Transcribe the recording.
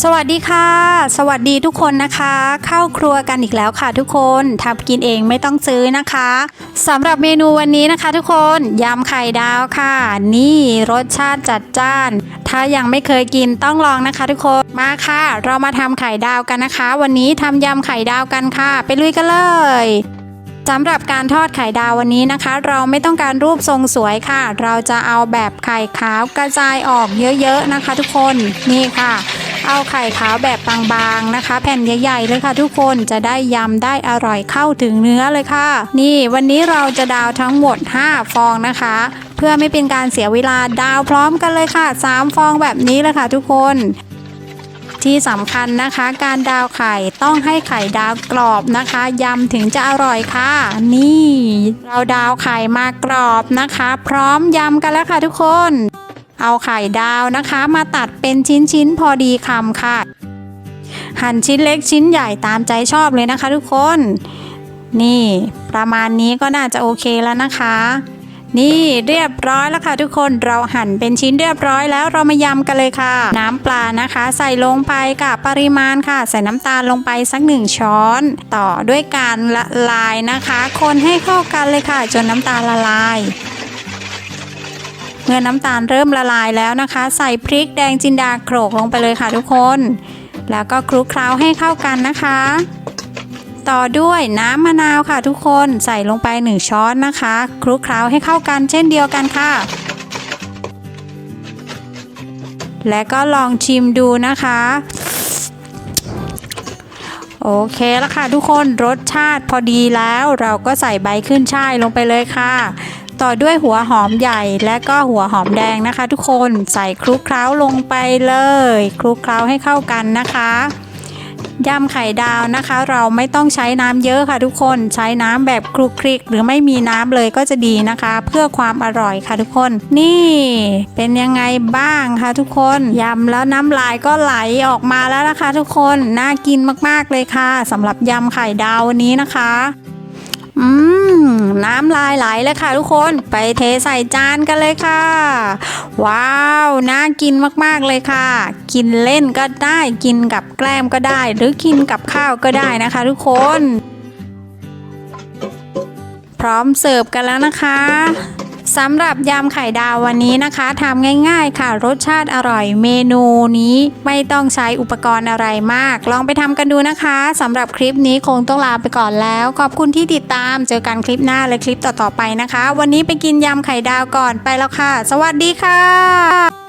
สวัสดีค่ะ สวัสดีทุกคนนะคะ เข้าครัวกันอีกแล้วค่ะทุกคนทำกินเองไม่ต้องซื้อนะคะสำหรับเมนูวันนี้นะคะ ทุกคนยำไข่ดาวค่ะ นี่รสชาติจัดจ้าน ถ้ายังไม่เคยกินต้องลองนะคะ ทุกคนมาค่ะ เรามาทำไข่ดาวกันนะคะ วันนี้ทำยำไข่ดาวกันค่ะ ไปลุยกันเลยสำหรับการทอดไข่ดาววันนี้นะคะ เราไม่ต้องการรูปทรงสวยค่ะ เราจะเอาแบบไข่ขาวกระจายออกเยอะๆนะคะ ทุกคนนี่ค่ะ เอาไข่ขาวแบบบางๆนะคะ แผ่นใหญ่ๆเลยค่ะทุกคนจะได้ยำได้อร่อยเข้าถึงเนื้อเลยค่ะ นี่วันนี้เราจะดาวทั้งหมด 5 ฟองนะคะ เพื่อไม่เป็นการเสียเวลาดาวพร้อมกันเลยค่ะ 3 ฟองแบบนี้เลยค่ะทุกคนที่สำคัญนะคะการดาวไข่ต้องให้ไข่ดาวกรอบนะคะยำถึงจะอร่อยค่ะ นี่ เราดาวไข่มากรอบนะคะ พร้อมยำกันแล้วค่ะทุกคน เอาไข่ดาวนะคะ มาตัดเป็นชิ้นๆพอดีคำค่ะ หั่นชิ้นเล็กชิ้นใหญ่ตามใจชอบเลยนะคะ ทุกคน นี่ประมาณนี้ก็น่าจะโอเคแล้วนะคะนี่เรียบร้อยแล้วค่ะทุกคนเราหั่นเป็นชิ้นเรียบร้อยแล้วเรามายำกันเลยค่ะ น้ำปลานะคะ ใส่ลงไปกับปริมาณค่ะ ใส่น้ำตาลลงไปสักหนึ่งช้อน ต่อด้วยการละลายนะคะ คนให้เข้ากันเลยค่ะ จนน้ำตาลละลาย เมื่อน้ำตาลเริ่มละลายแล้วนะคะ ใส่พริกแดงจินดาโขลกลงไปเลยค่ะทุกคน แล้วก็คลุกเคล้าให้เข้ากันนะคะ ต่อด้วยน้ำมะนาวค่ะทุกคนใส่ลงไป 1 ช้อนนะคะ คลุกเคล้าให้เข้ากันเช่นเดียวกันค่ะ และก็ลองชิมดูนะคะโอเคแล้วค่ะทุกคนรสชาติพอดีแล้วเราก็ใส่ใบขึ้นช่ายลงไปเลยค่ะ ต่อด้วยหัวหอมใหญ่และก็หัวหอมแดงนะคะ ทุกคนใส่คลุกเคล้าลงไปเลย คลุกเคล้าให้เข้ากันนะคะยำไข่ดาวนะคะ เราไม่ต้องใช้น้ำเยอะค่ะทุกคนใช้น้ำแบบคลุกคลิก หรือไม่มีน้ำเลยก็จะดีนะคะ เพื่อความอร่อยค่ะทุกคน นี่เป็นยังไงบ้างคะทุกคนยำแล้วน้ำลายก็ไหลออกมาแล้วนะคะ ทุกคนน่ากินมากๆเลยค่ะสำหรับยำไข่ดาววันนี้นะคะ อืม น้ำลายไหลเลยค่ะทุกคนไปเทใส่จานกันเลยค่ะ ว้าวน่ากินมากๆเลยค่ะ กินเล่นก็ได้กินกับแกล้มก็ได้ หรือกินกับข้าวก็ได้นะคะ ทุกคน พร้อมเสิร์ฟกันแล้วนะคะ สำหรับยำไข่ดาววันนี้นะคะทำง่ายๆค่ะ รสชาติอร่อยเมนูนี้ไม่ต้องใช้อุปกรณ์อะไรมาก ลองไปทำกันดูนะคะสำหรับคลิปนี้คงต้องลาไปก่อนแล้ว ขอบคุณที่ติดตามเจอกันคลิปหน้าและคลิปต่อๆไปนะคะ วันนี้ไปกินยำไข่ดาวก่อนไปแล้วค่ะ สวัสดีค่ะ